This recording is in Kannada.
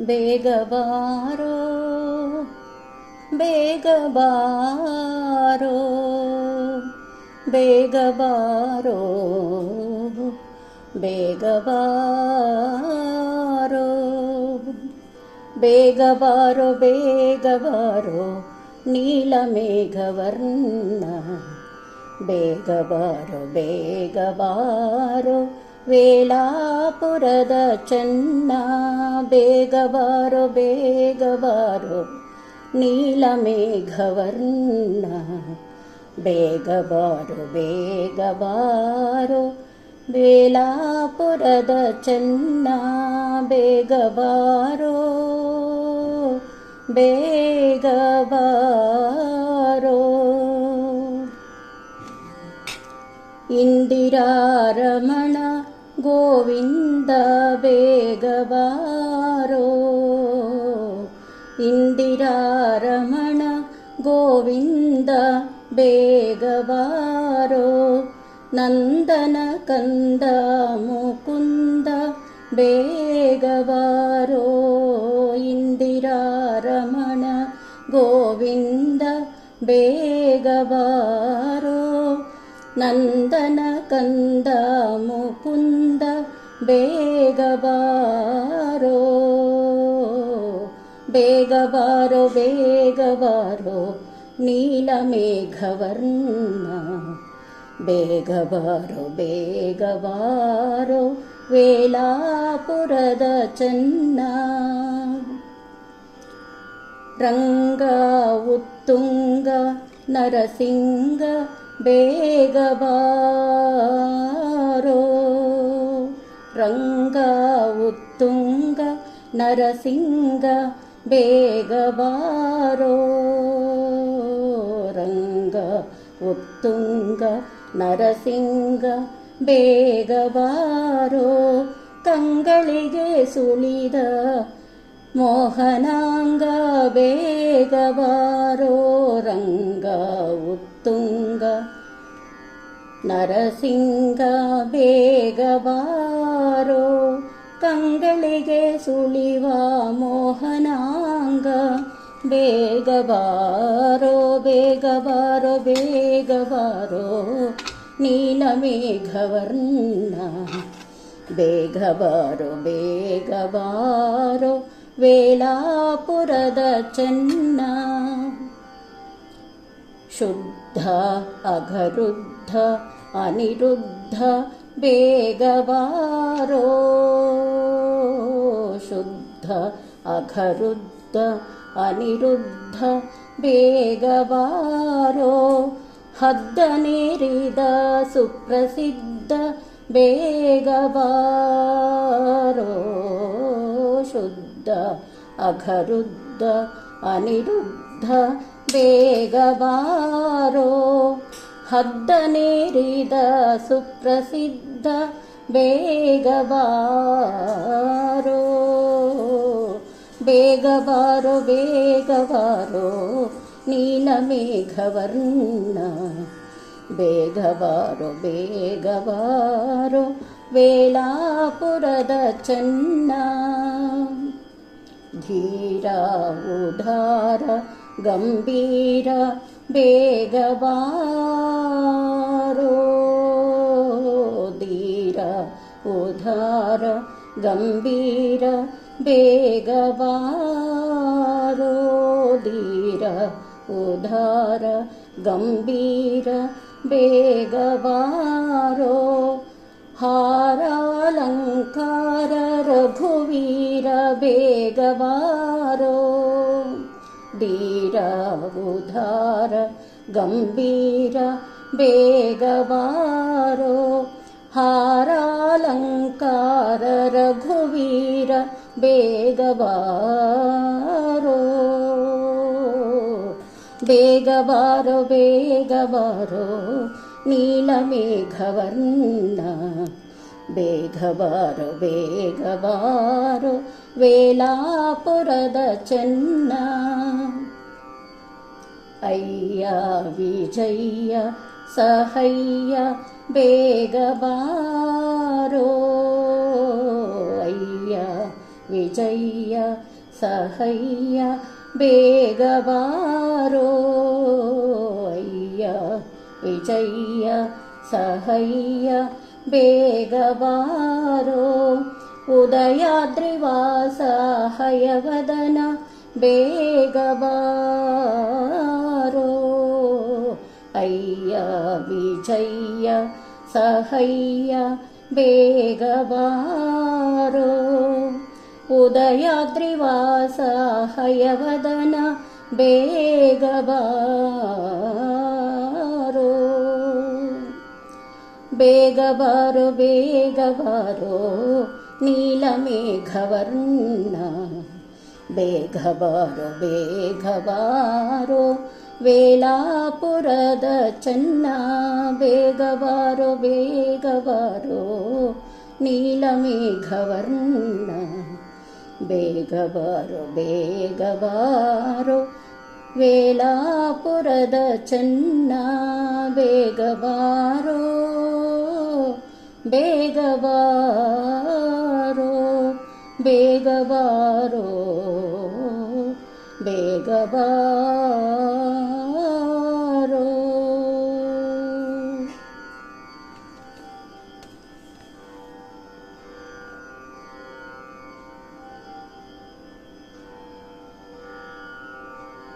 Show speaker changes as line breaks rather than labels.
ಬೇಗ ಬಾರೋ ಬೇಗ ಬಾರೋ ಬೇಗ ಬಾರೋ ಬೇಗ ಬಾರೋ ಬೇಗ ಬಾರೋ ಬೇಗ ಬಾರೋ ನೀಲ ಮೇಘವರ್ಣ ಬೇಗ ಬಾರೋ ಬೇಗ ಬಾರೋ ವೇಲಾಪುರದ ಚೆನ್ನ ಬೇಗ ಬಾರೋ ಬೇಗ ಬಾರೋ ನೀಲ ಮೇಘವರ್ಣ ಬೇಗ ವೇಲಾಪುರದ ಚೆನ್ನ ಬೇಗ ಬಾರೋ. ಇಂದಿರಾರಮಣ ಗೋವಿಂದ ಬೇಗ ಬಾರೋ ಇಂದಿರಾರಮಣ ಗೋವಿಂದ ಬೇಗ ಬಾರೋ ನಂದನ ಕಂದ ಮುಕುಂದ ಬೇಗ ಬಾರೋ ಇಂದಿರಾರಮಣ ಗೋವಿಂದ ಬೇಗ ಬಾರೋ ನಂದನ ಕಂದ ಮುಕುಂದ ಬೇಗ ಬಾರೋ ಬೇಗ ಬಾರೋ ಬೇಗ ಬಾರೋ, ನೀಲ ಮೇಘವರ್ಣ, ಬೇಗ ಬಾರೋ ಬೇಗ ಬಾರೋ ವೇಲಾಪುರದ ಚನ್ನ. ರಂಗ ಉತ್ತುಂಗ ನರಸಿಂಗ ಬೇಗ ಬಾರೋ. ರಂಗ ಉತ್ತುಂಗ ನರಸಿಂಗ ಬೇಗ ಬಾರೋ. ರಂಗ ಉತ್ತುಂಗ ನರಸಿಂಗ ಬೇಗ ಬಾರೋ. ಕಂಗಳಿಗೆ ಸುಳಿದ ಮೋಹನಾಂಗ ಬೇಗ ಬಾರೋ. ರಂಗ ಉತ್ತುಂಗ ನರಸಿಂಗ ಬೇಗ ಬಾರೋ, ಕಂಗಳಿಗೆ ಸುಳಿವ ಮೋಹನಾಂಗ, ಬೇಗ ಬಾರೋ ಬೇಗ ಬಾರೋ ಬೇಗ ಬಾರೋ, ನೀಲ ಮೇಘವರ್ಣ, ಬೇಗ ಬಾರೋ ಬೇಗ ಬಾರೋ ವೇಲಾಪುರದ ಚೆನ್ನ. ಶುದ್ಧ ಅಗರುದ್ಧ ಅನಿರುದ್ಧ ಬೇಗವಾರೋ. ಶುದ್ಧ ಅಘರುದ್ಧ ಅನಿರುದ್ಧ ಬೇಗವಾರೋ. ಹದ್ದನೇರಿದ ಸುಪ್ರಸಿದ್ಧ ಬೇಗವಾರೋ. ಶುದ್ಧ ಅಘರುದ್ಧ ಅನಿರುದ್ಧ ಬೇಗ ಬಾರೋ. ಹದ್ದನೇರಿದ ಸುಪ್ರಸಿದ್ಧ ಬೇಗ ಬಾರೋ. ಬೇಗ ಬಾರೋ, ಬೇಗ ನೀಲ ಮೇಘವರ್ಣ. ಬೇಗ ಬಾರೋ, ಬೇಗ ವೇಲಾಪುರದ ಚೆನ್ನ. ಧೀರ ಉದಾರ ಗಂಭೀರ ಬೇಗ ಬಾರೋ ಧೀರ ಉದಾರ ಗಂಭೀರ ಬೇಗ ಬಾರೋ ಧೀರ ಉದಾರ ಗಂಭೀರ ಬೇಗ ಬಾರೋ ಹಾರಾಲಂಕಾರ ರಘುವೀರ ಬೇಗ ಬಾರೋ ಧೀರ ಉದಾರ ಗಂಭೀರ ಬೇಗ ಬಾರೋ ಹಾರಾಲಂಕಾರ, ರಘುವೀರ ಬೇಗ ಬಾರೋ ಬೇಗ ಬಾರೋ ಬೇಗ ಬಾರೋ ನೀಲ ಮೇಘವರ್ಣ. ಬೇಗ ಬಾರೋ ಬೇಗ ಬಾರೋ ವೇಲಾಪುರದ ಚೆನ್ನ. ಅಯ್ಯ ವಿಜಯ್ಯ ಸಹಯ್ಯ ಬೇಗ ಬಾರೋ ಅಯ್ಯ ವಿಜಯ ವಿಜಯ ಸಹಯ್ಯ ಬೇಗ ಬಾರೋ ಅಯ್ಯ ವಿಜಯ ಸಹಯ್ಯ ಬೇಗ ಬಾರೋ ಉದಯಾದ್ರಿವಾಸ ಹಯವದನ ಬೇಗ ವಿಜಯ ಸಹಯ್ಯ ಬೇಗ ಬಾರೋ ಉದಯಾದ್ರಿವಾಸ ಹಯವದನ ಬೇಗ ಬಾರೋ ಬೇಗ ಬಾರೋ ಬೇಗ ಬಾರೋ ನೀಲಮೇಘವರ್ಣ ಬೇಗ ಬಾರೋ ವೇಲಾಪುರದ ಚೆನ್ನ ಬೇಗ ಬಾರೋ ಬೇಗ ಬಾರೋ ನೀಲಮೇಘವರ್ಣ ಬೇಗ ಬಾರೋ ಬೇಗ ಬಾರೋ ವೇಲಾಪುರದ ಚೆನ್ನ ಬೇಗ ಬಾರೋ ಬೇಗ ಬಾರೋ